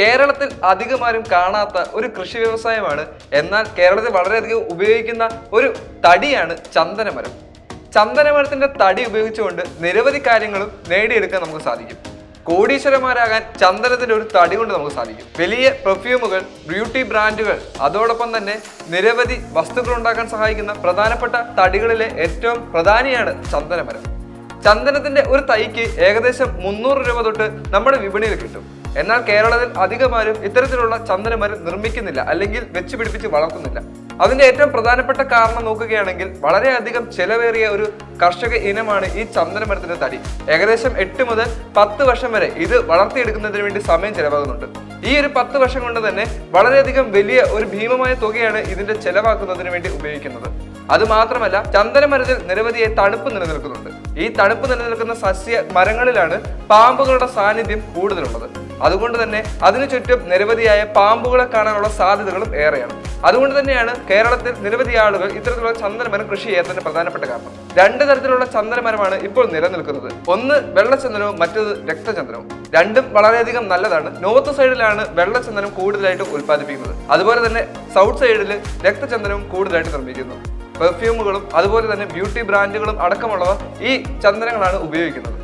കേരളത്തിൽ അധികമാരും കാണാത്ത ഒരു കൃഷി വ്യവസായമാണ്. എന്നാൽ കേരളത്തിൽ വളരെയധികം ഉപയോഗിക്കുന്ന ഒരു തടിയാണ് ചന്ദനമരം. ചന്ദനമരത്തിന്റെ തടി ഉപയോഗിച്ചുകൊണ്ട് നിരവധി കാര്യങ്ങളും നേടിയെടുക്കാൻ നമുക്ക് സാധിക്കും. കോടീശ്വരന്മാരാകാൻ ചന്ദനത്തിന്റെ ഒരു തടി കൊണ്ട് നമുക്ക് സാധിക്കും. വലിയ പെർഫ്യൂമുകൾ ബ്യൂട്ടി ബ്രാൻഡുകൾ അതോടൊപ്പം തന്നെ നിരവധി വസ്തുക്കൾ ഉണ്ടാക്കാൻ സഹായിക്കുന്ന പ്രധാനപ്പെട്ട തടികളിലെ ഏറ്റവും പ്രധാനിയാണ് ചന്ദനമരം. ചന്ദനത്തിന്റെ ഒരു തൈക്ക് ഏകദേശം മുന്നൂറ് രൂപ തൊട്ട് നമ്മുടെ വിപണിയിൽ കിട്ടും. എന്നാൽ കേരളത്തിൽ അധികമാരും ഇത്തരത്തിലുള്ള ചന്ദനമരം നിർമ്മിക്കുന്നില്ല അല്ലെങ്കിൽ വെച്ച് പിടിപ്പിച്ച് വളർത്തുന്നില്ല. അതിന്റെ ഏറ്റവും പ്രധാനപ്പെട്ട കാരണം നോക്കുകയാണെങ്കിൽ വളരെയധികം ചെലവേറിയ ഒരു കർഷക ഇനമാണ് ഈ ചന്ദനമരത്തിന്റെ തടി. ഏകദേശം എട്ട് മുതൽ പത്ത് വർഷം വരെ ഇത് വളർത്തിയെടുക്കുന്നതിന് വേണ്ടി സമയം ചെലവാകുന്നുണ്ട്. ഈ ഒരു പത്ത് വർഷം കൊണ്ട് തന്നെ വളരെയധികം വലിയ ഒരു ഭീമമായ തുകയാണ് ഇതിന്റെ ചെലവാക്കുന്നതിന് വേണ്ടി ഉപയോഗിക്കുന്നത്. അത് മാത്രമല്ല ചന്ദനമരത്തിൽ നിരവധിയായി തണുപ്പ് നിലനിൽക്കുന്നുണ്ട്. ഈ തണുപ്പ് നിലനിൽക്കുന്ന സസ്യ മരങ്ങളിലാണ് പാമ്പുകളുടെ സാന്നിധ്യം കൂടുതലുള്ളത്. അതുകൊണ്ട് തന്നെ അതിനു ചുറ്റും നിരവധിയായ പാമ്പുകളെ കാണാനുള്ള സാധ്യതകളും ഏറെയാണ്. അതുകൊണ്ട് തന്നെയാണ് കേരളത്തിൽ നിരവധി ആളുകൾ ഇത്തരത്തിലുള്ള ചന്ദനമരം കൃഷി ചെയ്യാത്തതിന്റെ പ്രധാനപ്പെട്ട കാരണം. രണ്ട് തരത്തിലുള്ള ചന്ദനമരമാണ് ഇപ്പോൾ നിലനിൽക്കുന്നത്. ഒന്ന് വെള്ളച്ചന്ദനവും മറ്റത് രക്തചന്ദനവും. രണ്ടും വളരെയധികം നല്ലതാണ്. നോർത്ത് സൈഡിലാണ് വെള്ളച്ചന്ദനം കൂടുതലായിട്ട് ഉൽപ്പാദിപ്പിക്കുന്നത്. അതുപോലെ തന്നെ സൗത്ത് സൈഡിൽ രക്തചന്ദനവും കൂടുതലായിട്ട് നിർമ്മിക്കുന്നു. പെർഫ്യൂമുകളും അതുപോലെ തന്നെ ബ്യൂട്ടി ബ്രാൻഡുകളും അടക്കമുള്ളവ ഈ ചന്ദനങ്ങളാണ് ഉപയോഗിക്കുന്നത്.